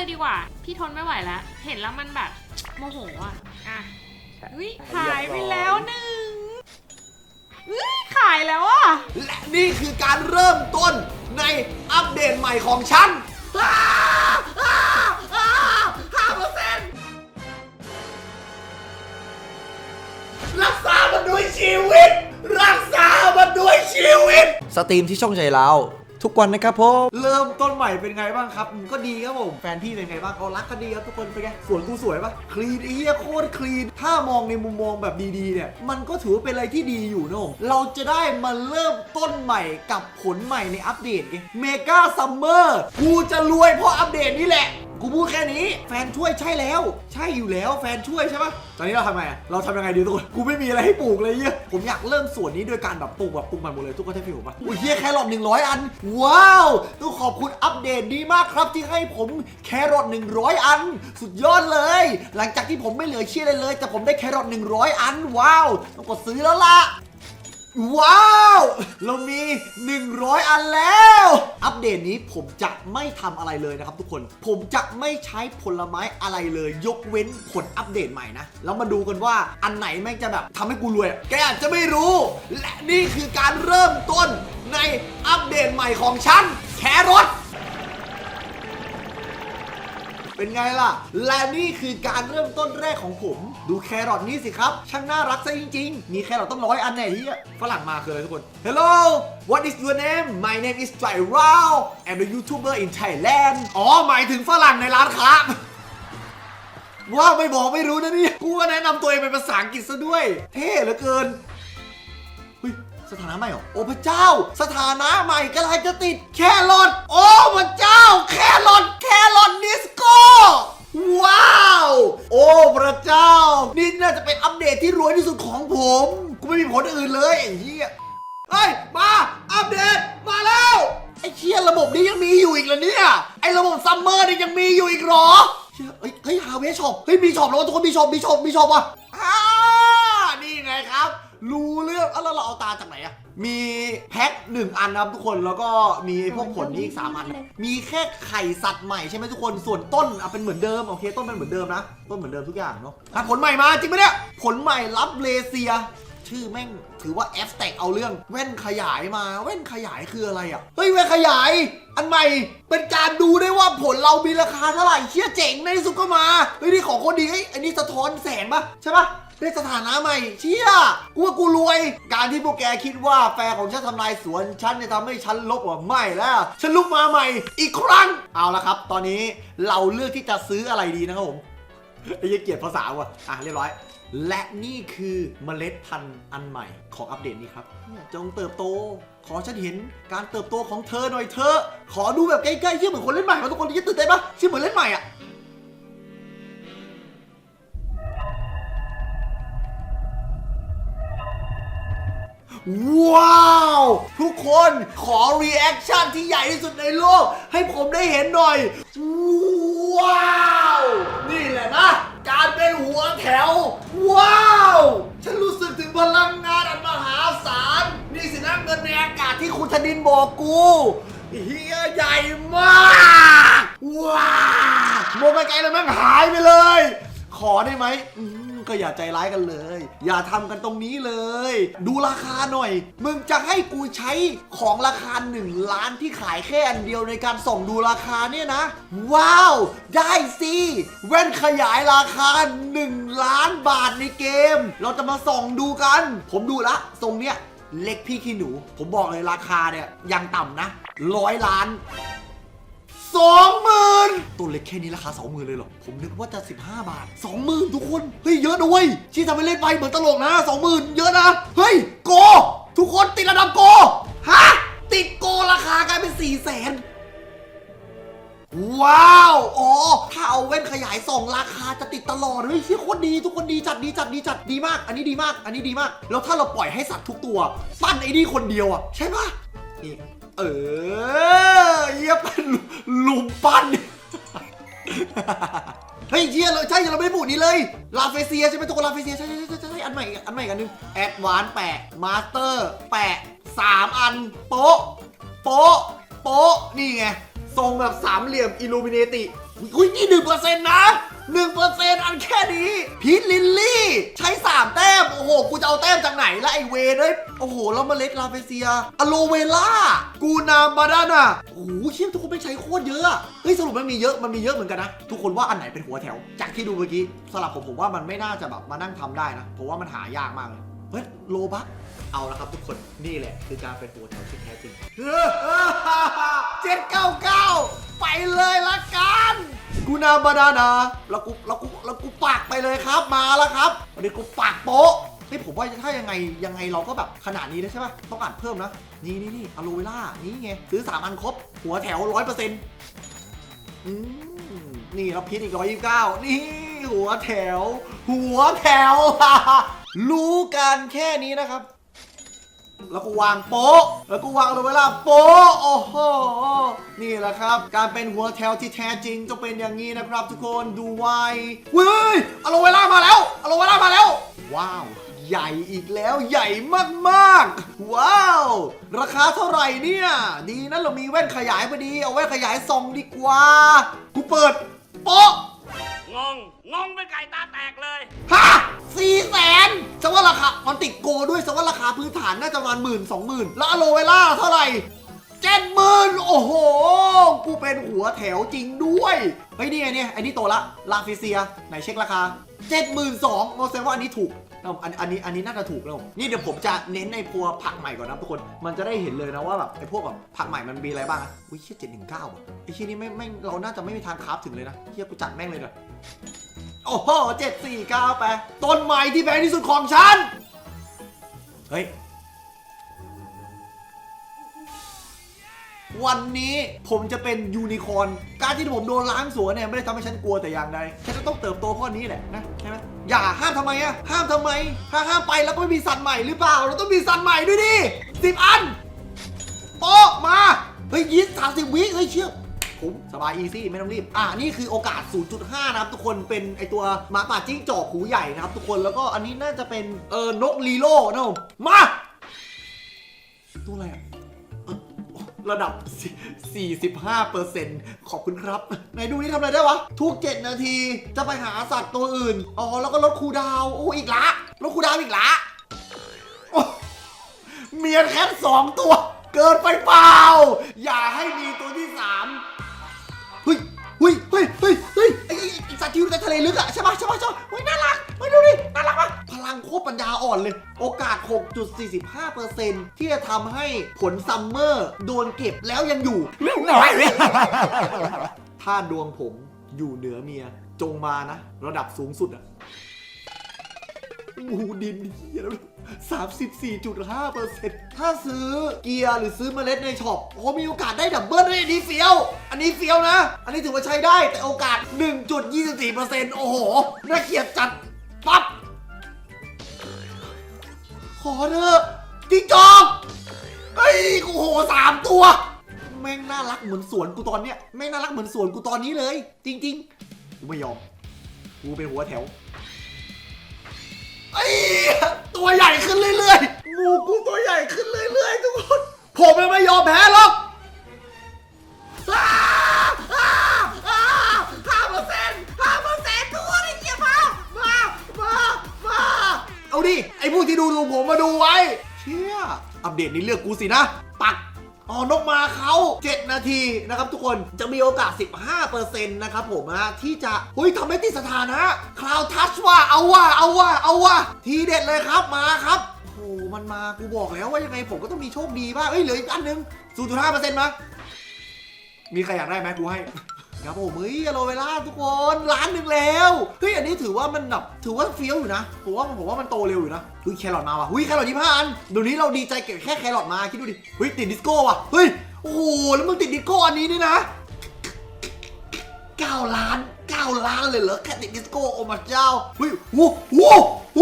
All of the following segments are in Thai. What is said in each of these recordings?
เลยดีกว่า พี่ทนไม่ไหวแล้ว เห็นแล้วมันแบบโมโหอะ อะอุ้ยขายไปแล้วหนึ่งอุ้ยขายแล้วอะ และนี่คือการเริ่มต้นในอัปเดตใหม่ของฉันห้าเปอร์เซ็นต์รักษามันด้วยชีวิต รักษามันด้วยชีวิต สตรีมที่ช่องใจเรา ทุกวันนะครับผมเริ่มต้นใหม่เป็นไงบ้างครับอืมก็ดีครับผมแฟนพี่เป็นไงบ้างเขารักก็ดีครับทุกคนเป็นไงสวนกูสวยปะคลีนไอ้เหี้ยโคตรคลีนถ้ามองในมุมมองแบบดีๆเนี่ยมันก็ถือว่าเป็นอะไรที่ดีอยู่นะผมเราจะได้มาเริ่มต้นใหม่กับผลใหม่ในอัปเดตไงเมกาซัมเมอร์กูจะรวยเพราะอัปเดตนี่แหละ กูพูดแค่นี้ แฟนช่วยใช่แล้ว ใช่อยู่แล้ว แฟนช่วยใช่ปะตอนนี้เราทำไงอะเราทำยังไงดีทุกคน กูไม่มีอะไรให้ปลูกเลยเฮียผมอยากเริ่มสวนนี้โดยการแบบปลูกแบบปลูกมันหมดเลยทุกคนได้ฟีลปะอุ้ยเฮียแครอท100 อัน ว้าวต้องขอบคุณอัปเดตดีมากครับที่ให้ผมแครอท100 อัน สุดยอดเลย หลังจากที่ผมไม่เหลือเชื่อเลยเลย แต่ผมได้แครอท100 อัน ว้าวต้องกดซื้อแล้วล่ะ ว้าว เรามี 100 อันแล้ว อัปเดตนี้ผมจะไม่ทำอะไรเลยนะครับทุกคน ผมจะไม่ใช้ผลไม้อะไรเลย ยกเว้นผลอัปเดตใหม่นะ แล้วมาดูกันว่าอันไหนแม่งจะแบบทำให้กูรวย แกอาจจะไม่รู้ และนี่คือการเริ่มต้นในอัปเดตใหม่ของฉัน แครอท เป็นไงล่ะ และนี่คือการเริ่มต้นแรกของผม ดูแครอทนี้สิครับ ช่างน่ารักซะจริง ๆ มีแครอทต้องร้อยอันแน่ที่ฝรั่งมาคืออะไรทุกคน Hello what is your name my name is Jai Rao I'm a YouTuber in Thailand อ๋อหมายถึงฝรั่งในร้านค้าว่าไม่บอกไม่รู้นะนี่กูก็แนะนำตัวเองเป็นภาษาอังกฤษซะด้วย เท่เหลือเกิน สถานะใหม่เหรอโอ้พระเจ้า สถานะใหม่กำลังจะติดแครอทโอ้พระเจ้า แครอทแครอทดิสโก้ว้าว โอ้พระเจ้า นี่น่าจะเป็นอัปเดตที่รวยที่สุดของผมกูไม่มีผลอื่นเลยไอ้เหี้ยเฮ้ยมาอัปเดตมาแล้วไอ้เชี่ยระบบนี้ยังมีอยู่อีกเหรอเนี่ยไอ้ระบบซัมเมอร์นี่ยังมีอยู่อีกเหรอเชี่ยเฮ้ยเฮ้ยฮาเวช็อปเฮ้ยมีช็อปแล้วทุกคนมีช็อปมีช็อปมีช็อปว่ะอ่านี่ไงครับ รู้เรื่องเอาแล้วเราเอาตาจากไหนอะมีแพ็คหนึ่งอันนะครับทุกคนแล้วก็มีพวกผลนี้อีกสามอัน มีแค่ไข่สัตว์ใหม่ใช่ไหมทุกคนส่วนต้นอะเป็นเหมือนเดิมโอเค ต้นเป็นเหมือนเดิมนะต้นเหมือนเดิมทุกอย่างเนาะผลใหม่มาจริงไหมเนี่ยผลใหม่รับเลเซีย ชื่อแม่งถือว่าแอฟแตกเอาเรื่องแว่นขยายมาแว่นขยายคืออะไรอะเฮ้ยแว่นขยาย อันใหม่เป็นการดูได้ว่าผลเรามีราคาเท่าไหร่เชี่ยเจ๋งในที่สุดก็มาเฮ้ยนี่ของคนดีเฮ้ยอันนี้สะท้อนแสงปะใช่ปะ ได้สถานะใหม่ เชี่ยกูว่ากูรวย การที่พวกแกคิดว่าแฟนของฉันทำลายสวนฉันจะทำให้ฉันลบว่าไม่แล้ว ฉันลุกมาใหม่ อีกครั้ง เอาละครับ ตอนนี้เราเลือกที่จะซื้ออะไรดีนะครับผมไอ้เหี้ยเกลียดภาษาว่ะ อะเรียบร้อย และนี่คือเมล็ดพันธุ์อันใหม่ของอัปเดตนี้ครับ จงเติบโต ขอฉันเห็นการเติบโตของเธอหน่อยเธอ ขอดูแบบใกล้ๆเชื่อเหมือนคนเล่นใหม่มาทุกคนที่ตื่นเต้นปะเชื่อเหมือนเล่นใหม่อะ ว้าว ทุกคนขอรีแอคชั่นที่ใหญ่ที่สุดในโลก ให้ผมได้เห็นหน่อย ว้าว นี่แหละนะ การเป็นหัวแถว ว้าว ฉันรู้สึกถึงพลังงานอันมหาศาล นี่สินะเงินในอากาศที่คุณธนินบอกกูเฮียใหญ่มาก ว้าวมองไกลๆแล้วแม่งหายไปเลย ขอได้ไหมอืมก็อย่าใจร้ายกันเลย อย่าทำกันตรงนี้เลย ดูราคาหน่อย มึงจะให้กูใช้ของราคา 1 ล้านที่ขายแค่อันเดียวในการส่องดูราคาเนี่ยนะ ว้าว ได้สิแว่นขยายราคา 1 ล้านบาทในเกม เราจะมาส่องดูกัน ผมดูละทรงเนี้ยเล็กพี่ขี้หนู ผมบอกเลยราคาเนี่ยยังต่ำนะร้อยล้าน สองหมื่นตัวเล็กแค่นี้ราคาสองหมื่นเลยเหรอ ผมนึกว่าจะ 15 บาทสองหมื่นทุกคน เฮ้ย เยอะนะเว้ยที่ทำให้เล่นไปเหมือนตลกนะสองหมื่นเยอะนะ เฮ้ย โก ทุกคนติดระดับโก ฮะ ติดโกราคากลายเป็น4ี่แสนว้าว อ๋อ ถ้าเอาแว่นขยายส่องราคาจะติดตลอด เฮ้ยเชี่ยโคตรดีทุกคนดีจัดดีจัดดีจัดดีมาก อันนี้ดีมาก อันนี้ดีมาก แล้วถ้าเราปล่อยให้สัตว์ทุกตัว ปั้นไอ้นี่คนเดียวอะ ใช่ปะนี่ เออเยี่ยเป็นลุมปั้นเฮ้ยเชี่ยเราใช่เราไม่ได้พูดนี้เลย ลาเฟเซียใช่ไหมตัวลาเฟเซียใช่ใช่ใช่ใช่อันใหม่อันใหม่อีกอันหนึงแอดวานแปะมาสเตอร์แปะสามอันโป๊ะโป๊ะโป๊ะนี่ไงทรงแบบสามเหลี่ยมอิลูมิเนติ อุ้ยนี่หนึ่งเปอร์เซ็นต์นะ หนึ่งเปอร์เซ็นต์อันแค่นี้ พีทลินลี่ ใช้สามแต้ม โอ้โห กูจะเอาแต้มจากไหนละไอเวเอ้ยโอ้โห แล้วเมล็ดลาเฟเซียอะโลเวล่า กูนามบาดาน่ะโอ้โหเชี่ยทุกคนไม่ใช้โคตรเยอะเฮ้ยสรุปมันมีเยอะมันมีเยอะเหมือนกันนะ ทุกคนว่าอันไหนเป็นหัวแถว จากที่ดูเมื่อกี้สำหรับผมผมว่ามันไม่น่าจะแบบมานั่งทำได้นะเพราะว่ามันหายากมากเลยเฮ้ยโลบักเอาละครับทุกคนนี่แหละ คือการเป็นหัวแถวที่แท้จริงเจ็ดเก้าเก้าไปเลยละกัน นาบานานาแล้วกูแล้วกูแล้วกูปากไปเลยครับมาแล้วครับวันนี้กูปากโป๊ะเฮ้ผมว่าถ้ายังไงยังไงเราก็แบบขนาดนี้ได้ใช่ปะต้องอ่านเพิ่มนะ นี่นี่นี่อะโลเวล่านี่ไงซื้อ3อันครบ หัวแถวร้อยเปอร์เซ็นต์นี่เราพิษอีกร้อยยี่สิบเก้านี่ หัวแถว หัวแถว รู้กันแค่นี้นะครับ แล้วก็วางโป๊ะ แล้วก็วางโรเวล่าโป๊ะ โอ้โห นี่แหละครับ การเป็นหัวแถวที่แท้จริงจะเป็นอย่างนี้นะครับ ทุกคน ดูไว้เว้ยอโรเวล่ามาแล้วอโรเวล่ามาแล้ว ว้าว ใหญ่อีกแล้วใหญ่มากๆ ว้าว ราคาเท่าไหร่เนี่ย ดีนะเรามีแว่นขยายพอดี เอาแว่นขยายส่องดีกว่า กูเปิด โป๊ะ งง งงเป็นไก่ตาแตกเลย ฮะสี่แสนสว่าราคามันติดโกด้วยสว่าราคาพื้นฐานน่าจะประมาณหมื่นสองหมื่นแล้วอโลเวล่าเท่าไหร่เจ็ดหมื่นโอ้โห กูเป็นหัวแถวจริงด้วยเฮ้ยนี่ไงเนี่ยไอ้นี่โตละลาฟิเซีย ไหนเช็คราคาเจ็ดหมื่นสองโมเซว่าอันนี้ถูกอาอันอันนี้อันนี้น่าจะถูกแล้วนี่เดี๋ยวผมจะเน้นในพัวผักใหม่ก่อนนะทุกคน มันจะได้เห็นเลยนะว่าแบบไอ้พวกแบบผักใหม่มันมีอะไรบ้างอุ้ยเชี่ยเจ็ดหนึ่งเก้าอะไอ้เชี่ยนี่ไม่ไม่เราน่าจะไม่มีทางคราฟถึงเลยนะเชี่ยกูจัดแม่งเลยเนอะ โอ้โหเจ็ดสี่เก้าแปต้นไม้ที่แพงที่สุดของฉัน เฮ้ย วันนี้ผมจะเป็นยูนิคอร์น การที่ผมโดนล้างสวนเนี่ย ไม่ได้ทำให้ฉันกลัวแต่อย่างใด ฉันจะต้องเติบโตเพราะนี้แหละนะ ใช่ไหม อย่าห้ามทำไมอะห้ามทำไม ถ้าห้ามไปแล้วก็ไม่มีสัตว์ใหม่หรือเปล่า เราต้องมีสัตว์ใหม่ด้วยดิสิบอันโป๊ะมา เฮ้ยยี่สามสิบวิเฮ้ยเชื่อ ผมสบายอีซี่ไม่ต้องรีบ อ่านี่คือโอกาส 0.5 นะครับ ทุกคนเป็นไอตัวหมาป่าจิ้งจอกหูใหญ่นะครับ ทุกคนแล้วก็อันนี้น่าจะเป็นเออนกลีโล่นะผมมา ตัวอะไรอะเอ้อระดับ 45%ขอบคุณครับไหนดูนี่ทำอะไรได้วะ ทุก 7 นาทีจะไปหาสัตว์ตัวอื่น อ๋อ แล้วก็ลดคูดาว โอ้ อีกละลดคูดาวอีกละเมียแคทสองตัว เกินไปเปล่า อย่า ลลึกอะใช่ปะใช่ปะใช่ปะเฮ้ยน่ารักเฮ้ยดูดิน่ารักปะพลังโคตรปัญญาอ่อนเลย โอกาส 6.45%ที่จะทำให้ผลซัมเมอร์โดนเก็บแล้วยังอยู่เรื่องน้อยเลยถ้าดวงผมอยู่เหนือเมียจงมานะ ระดับสูงสุดอะ งูดินเฮียแล้วสามสิบสี่จุดห้าเปอร์เซ็นต์ถ้าซื้อเกียร์หรือซื้อเมล็ดในช็อปโอ้มีโอกาสได้ดับเบิลด้วยอันนี้เฟี้ยว อันนี้เฟี้ยวนะ อันนี้ถือว่าใช้ได้แต่โอกาส 1.24เปอร์เซ็นต์โอ้โห น่าเกลียดจัด ปั๊บ ขอเถอะจิ๊กจอกเฮ้ยโอ้โหสามตัว แม่งน่ารักเหมือนสวนกูตอนเนี้ยแม่งน่ารักเหมือนสวนกูตอนนี้เลย จริง ๆ กูไม่ยอม กูเป็นหัวแถว ไอ้ตัวใหญ่ขึ้นเรื่อยๆงูกูตัวใหญ่ขึ้นเรื่อยๆทุกคน ผมยังไม่ยอมแพ้หรอกห้าเปอร์เซ็นต์ห้าเปอร์เซ็นต์ทุกคนไอ้เหี้ยมา มา มา มา เอาดิ ไอ้พวกที่ดูดูผมมาดูไว้ เชี่ย อัปเดตนี้เลือกกูสินะ ปัก อ๋อนกมาเขา 7 นาทีนะครับทุกคนจะมีโอกาส 15%นะครับผมนะที่จะเฮ้ยทำให้ติดสถานะคลาวทัชว่าเอาว่าเอาว่าเอาว่าทีเด็ดเลยครับมาครับโอ้มันมากูบอกแล้วว่ายังไงผมก็ต้องมีโชคดีบ้างเอ้ยเหลืออีกอันหนึง0.5%มั้ยมีใครอยากได้ไหมกูให้ ครับผมเฮ้ยอโลเวล่าทุกคนล้านหนึ่งแล้วเฮ้ยอันนี้ถือว่ามันแบบถือว่าเฟี้ยวอยู่นะผมว่าผมว่ามันโตเร็วอยู่นะเฮ้ยแครอทมาว่ะเฮ้ยแครอทยี่ห้าอันเดี๋ยวนี้เราดีใจเก็บแค่แครอทมาคิดดูดิเฮ้ยติดดิสโก้ว่ะเฮ้ยโอ้โหแล้วมึงติดดิสโก้อันนี้นี่นะ9ล้าน 9 ล้านเลยเหรอแค่ติดดิสโก้โอ้มาเจ้าเฮ้ยโอ้โหโอ้โห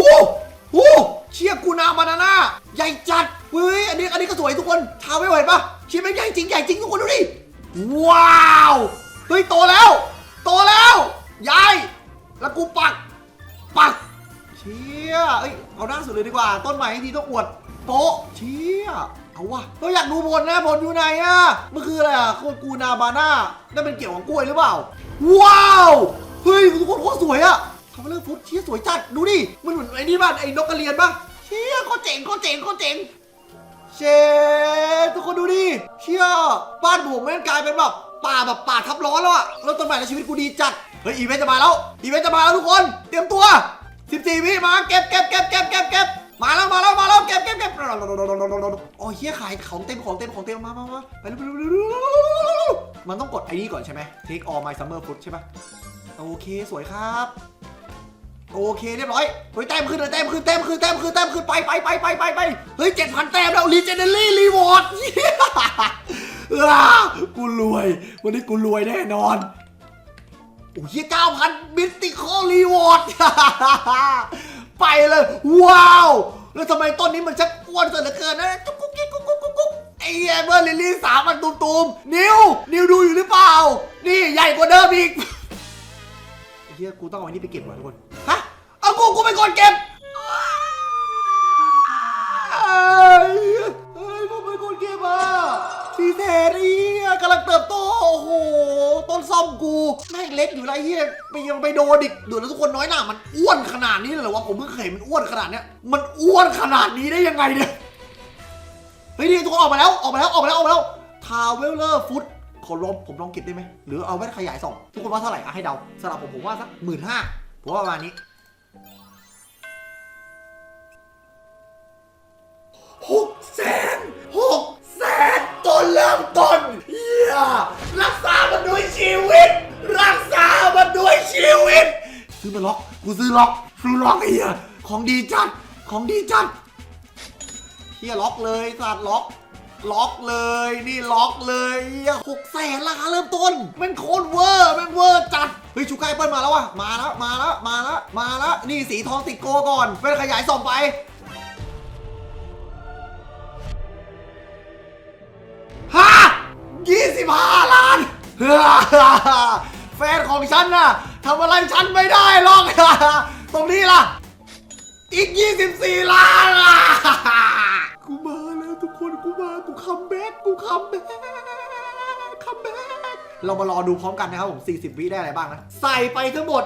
โอ้โหเชียกูนาบานาน่าใหญ่จัดเฮ้ยอันนี้อันนี้ก็สวยทุกคนทาไม่ไหวปะเชียแม่งใหญ่จริงใหญ่จริงทุกคนดูดิว้าว เฮ้ยโตแล้ว โตแล้วยายแล้วกูปัก ปัก เชี่ยเอ้ยเอาหน้าสุดเลยดีกว่า ต้นใหม่ทีต้องอวดโป๊ะเชี่ยเอาวะเราอยากดูผลนะผลอยู่ไหนอะมันคืออะไรอะโคตรกูนาบาน่านั่นเป็นเกี่ยวกับกล้วยหรือเปล่า ว้าวเฮ้ยทุกคนโคตรสวยอะคาร์เมลฟุตเชี่ยสวยจัดดูดิมันเหมือนไอ้นี่บ้านไอ้นกกระเรียนบ้างเชี่ยโคตรเจ๋งโคตรเจ๋งโคตรเจ๋งเชทุกคนดูดิเชี่ยบ้านผมแม่งกลายเป็นแบบ ป่าแบบป่าทับล้อนแล้วอะแล้วต้นใหม่ในชีวิตกูดีจัด เฮ้ยอีเวนต์จะมาแล้ว อีเวนต์จะมาแล้วทุกคน เตรียมตัว 14 วิมาเก็บเก็บเก็บเก็บเก็บเก็บมาแล้วมาแล้วมาแล้วเก็บเก็บเก็บโอ้ยเฮียขายของเต็มของเต็มของเต็มมามามาไปเร็วเร็วเร็วเร็วมันต้องกดไอ้นี่ก่อนใช่ไหม Take all my summer food ใช่ปะโอเคสวยครับโอเคเรียบร้อย เฮ้ยแต้มขึ้นเลยแต้มขึ้นแต้มขึ้นแต้มขึ้นแต้มขึ้นไปไปไปไปไปไปเฮ้ยเจ็ดพันแต้มแล้วรีเจนเนอรี่รีวอร์ด กูรวย วันนี้กูรวยแน่นอน โอ้ยเก้าพันมิสติคอลรีวอร์ด ไปเลย ว้าว แล้วทำไมต้นนี้มันชักอ้วนเสียเหลือเกินนะจุ๊กกุ๊กกิ๊กกุ๊กกุ๊กกุ๊กกุ๊กไอ้แอมเบอร์ลิลลี่สามมันตุ่มๆ นิว นิวดูอยู่หรือเปล่า นี่ใหญ่กว่าเดิมอีก ไอ้เหี้ยกูต้องเอาอันนี้ไปเก็บว่ะทุกคน ฮะ เอากู กูเป็นคนเก็บ้อมกูแม่งเล็กอยู่ไรเฮียไปยังไปโดนอีกเดี๋ยแล้วทุกคนน้อยหน่ามันอ้วนขนาดนี้เลยเหรอวะผมเพิ่งเคยเห็นมันอ้วนขนาดเนี้ยมันอ้วนขนาดนี้ได้ยังไงเนี่ยเฮ้ยนี่ทุกคนออกมาแล้วออกมาแล้วออกมาแล้วออกมาแล้วทาวเวลเลอร์ฟุตขอลองผมลองเก็บได้ไหมหรือเอาไว้ขยายส่องทุกคนว่าเท่าไหร่อะให้เดาสำหรับผมผมว่าสักหมื่นห้าผมว่าประมาณนี้ วยชีวิต รักษามันด้วยชีวิต ซื้อมาล็อก กูซื้อล็อกซื้อล็อกไอ้เฮียของดีจัด ของดีจัดเฮียล็อกเลยสัตว์ล็อก ล็อกเลย นี่ล็อกเลยเฮียหกแสนราคาเริ่มต้นมันโคตรเวอร์มันเวอร์จัด เฮ้ยชูกาแอปเปิลมาแล้ววะมาแล้ว มาแล้ว มาแล้ว มาแล้ว นี่สีทองติดโกก่อนเป็นขยายส่องไป แฟนของฉันน่ะทำอะไรฉันไม่ได้หรอก ตรงนี้ล่ะ อีก 24 ล้านอะกูมาแล้วทุกคนกูมากูคัมแบ็กกูคัมแบ็กคัมแบ็กเรามารอดูพร้อมกันนะครับผม 40 วิได้อะไรบ้างนะ ใส่ไปทั้งหมด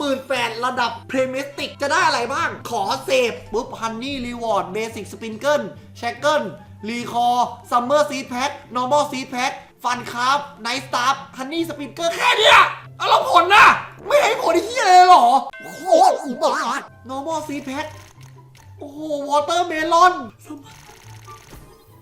28,000 ระดับเพรเมสติกจะได้อะไรบ้าง ขอเสพปุ๊บฮันนี่รีวอร์ดเบสิกสปินเกิลแชกเกิลรีคอร์ซัมเมอร์ซีดแพ็ค normal ซีดแพ็ค ฟันคราฟไนท์สตาร์ฮันนี่สปินเกิลแค่เนี้ยเอาแล้วผลนะไม่ให้ผลที่เลยเหรอโคตรอุบาท normal seed pack โอ้โหวอเตอร์เมลอน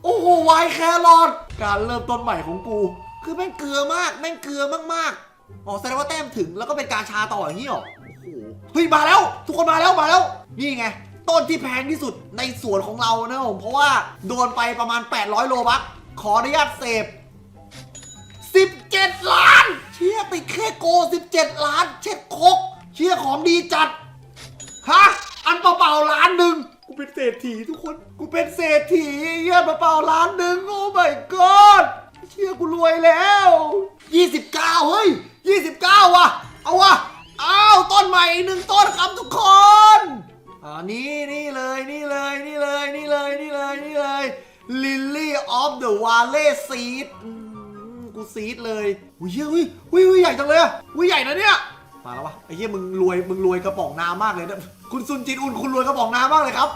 โอ้โหไวน์แครอทการเริ่มต้นใหม่ของกู คือแม่งเกลือมากแม่งเกลือมากๆอ๋อแสดงว่าแต้มถึงแล้วก็เป็นการชาต่ออย่างนี้หรอโอ้โหเฮ้ยมาแล้ว ทุกคนมาแล้วมาแล้ว นี่ไง ต้นที่แพงที่สุดในสวนของเรานะผมเพราะว่าโดนไปประมาณ 800 โลบัคขออนุญาตเสพ ติดแค่โก 17 ล้านเช็ดคก เชี่ยของดีจัด ฮะ อันเปล่าๆล้านหนึ่งกูเป็นเศรษฐีทุกคน กูเป็นเศรษฐีเยี่ยเปล่าๆล้านหนึ่งโอ้ my god เชี่ยกูรวยแล้ว 29 เฮ้ย 29 ว่ะ เอาว่ะอ้าวต้นใหม่อีกหนึ่งต้นครับทุกคนอ่านี่นี่เลยนี่เลยนี่เลยนี่เลยนี่เลยนี่เลย Lily of the Valley Seed อืมกูซีดเลย อุ้ยเหี้ยอุ้ยอุ้ยใหญ่จังเลยอะอุ้ยใหญ่นะเนี่ยมาแล้ววะไอ้เหี้ยมึงรวยมึงรวยกระป๋องน้ำมากเลยนะคุณซุนจินอุนคุณรวยกระป๋องน้ำมากเลยครับ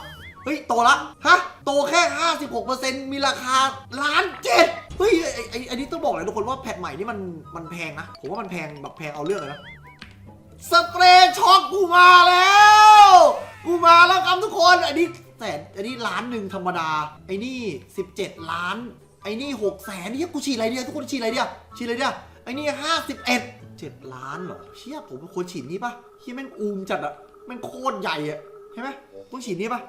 เฮ้ยโตละฮะโตแค่ 56%มีราคาล้านเจ็ดเฮ้ยไอ้ไอ้ไอ้นี่ต้องบอกเลยทุกคนว่าแพทใหม่นี่มันมันแพงนะผมว่ามันแพงแบบแพงเอาเรื่องเลยนะสเปรย์ช็อกกูมาแล้วกูมาแล้วครับทุกคนอันนี้แต่อันนี้ล้านหนึ่งธรรมดา ไอ้นี่ 17 ล้าน ไอ้นี่6แสนนี่กูฉีดอะไรเนี่ยทุกคนฉีดอะไรเนี่ยฉีดอะไรเนี่ย ไอ้นี่51 7ล้านเหรอเชี่ยผมควรฉีดนี่ปะเชี่ยแม่งอูมจัดอะแม่งโคตรใหญ่อะใช่ไหมต้องฉีดนี่ปะ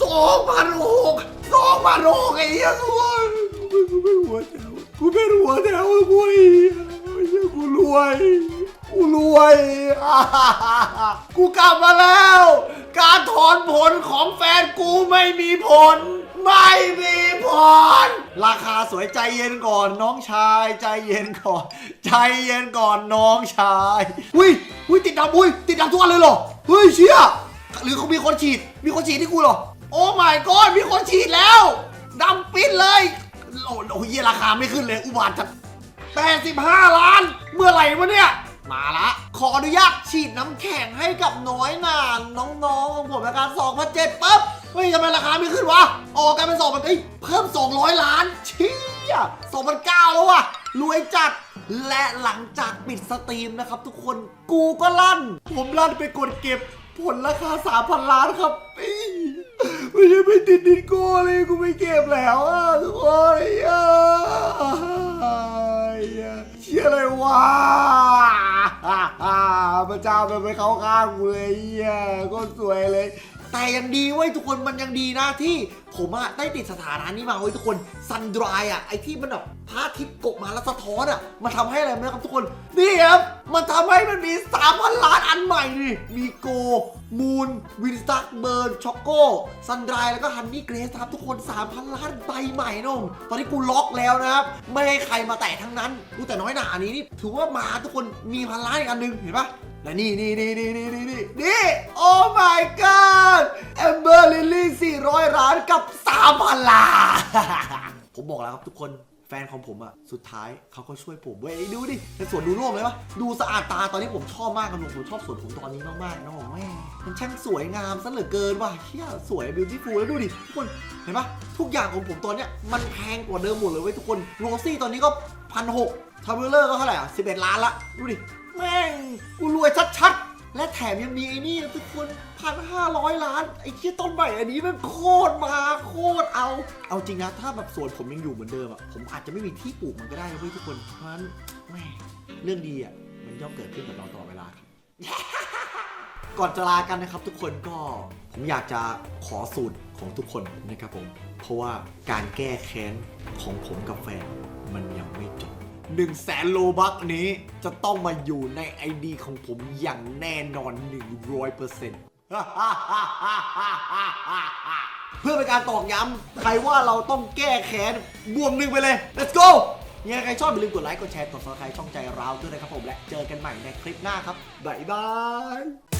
สองพันหกสองพันหกไอ้เหี้ยทุกคนกูเป็นหัวแถวกูเป็นหัวแถวกูไอ้เหี้ยกูรวย กูรวย กูกลับมาแล้ว การถอนผลของแฟนกูไม่มีผล ไม่มีผ่อนราคาสวยใจเย็นก่อนน้องชาย ใจเย็นก่อน ใจเย็นก่อนน้องชาย อุ้ยอุ้ยติดดำอุ้ยติดดำทุกวันเลยเหรอเฮ้ยเชี่ยหรือเขามีคนฉีด มีคนฉีดที่กูเหรอ โอ้ my god มีคนฉีดแล้วดำปิ้นเลย โอ้โหเหี้ยราคาไม่ขึ้นเลย อุบาทจัด85ล้าน เมื่อไหร่วะเนี่ย มาละ ขออนุญาตฉีดน้ำแข็งให้กับน้อยหนานน้องๆของผมในการ2007ปั๊บ เฮ้ยทำไมราคาไม่ขึ้นวะออกกลายเป็น2มันเอ้ยเพิ่ม 200 ล้านเชี่ย2,009แล้ววะรวยจัด และหลังจากปิดสตรีมนะครับทุกคนกูก็ลั่น ผมลั่นไปกดเก็บผลราคา3,000ล้านครับอี้ไม่ใช่ไม่ติดดินโก้เลยกูไม่เก็บแล้วอะทุกคนอะ ชี่ยอะไรวะพระเจ้ามันไปเข้าข้างกูเลยเฮียก็สวยเลย แต่ยังดีเว้ยทุกคนมันยังดีนะที่ผมอะได้ติดสถานะนี้มาเว้ยทุกคนซันดรายอะไอที่มันแบบพระอาทิตย์กบมาแล้วสะท้อนอะมันทำให้อะไรไหมครับทุกคนนี่ครับมันทำให้มันมี3,000ล้านอันใหม่นี่มีโก มูนวินสตักเบิร์นช็อกโก้ซันดรายแล้วก็ฮันนี่เกรสครับทุกคน 3,000 ล้านใบใหม่น้องตอนนี้กูล็อกแล้วนะครับ ไม่ให้ใครมาแตะทั้งนั้นกูแต่น้อยหนาอันนี้นี่ถือว่ามาทุกคนมีพันล้านอีกอันหนึงเห็นปะ และนี่นี่นี่นี่นี่นี่นี่นี่โอ้ my god แอมเบอร์ลิลลี่400 ล้านกับ3,000ล้านผมบอกแล้วครับทุกคนแฟนของผมอะสุดท้ายเขาก็ช่วยผมเว้ยดูดิในสวนดูโล่งเลยวะดูสะอาดตาตอนนี้ผมชอบมากครับผมผมชอบสวนผมตอนนี้มากๆนะผมแม่มันช่างสวยงามซะเหลือเกินว่ะเฮียสวยบิวตี้ฟูลแล้วดูดิทุกคนเห็นปะทุกอย่างของผมตอนเนี้ยมันแพงกว่าเดิมหมดเลยเว้ยทุกคนโรซี่ตอนนี้ก็พันหกทาร์เบลเลอร์ก็เท่าไหร่อะ11ล้านละดูดิ แม่งกูรวยชัดๆ และแถมยังมีไอ้นี่ทุกคนพันห้าร้อยล้าน ไอ้ที่ต้นใหม่อันนี้มันโคตรมาโคตรเอา เอาจริงนะ ถ้าแบบสวนผมยังอยู่เหมือนเดิมอะผมอาจจะไม่มีที่ปลูกมันก็ได้นะเว้ยทุกคน เพราะฉะนั้นแม่งเรื่องดีอะมันย่อมเกิดขึ้นกับเราตลอดเวลาครับ ก่อนจะลากันนะครับ ทุกคนก็ผมอยากจะขอสูตรของทุกคนนะครับผม เพราะว่าการแก้แค้นของผมกับแฟน 1นึ่งแสนโลบัคนี้จะต้องมาอยู่ใน ID ของผมอย่างแน่นอน 100%เพื่อเป็นการตอกย้ำใครว่าเราต้องแก้แค้นบวมหนึ่งไปเลย let's go ยังไงใครชอบอย่าลืมกดไลค์ กดแชร์ กด subscribe ช่องใจเราด้วยนะครับผม และเจอกันใหม่ในคลิปหน้าครับ บ๊ายบาย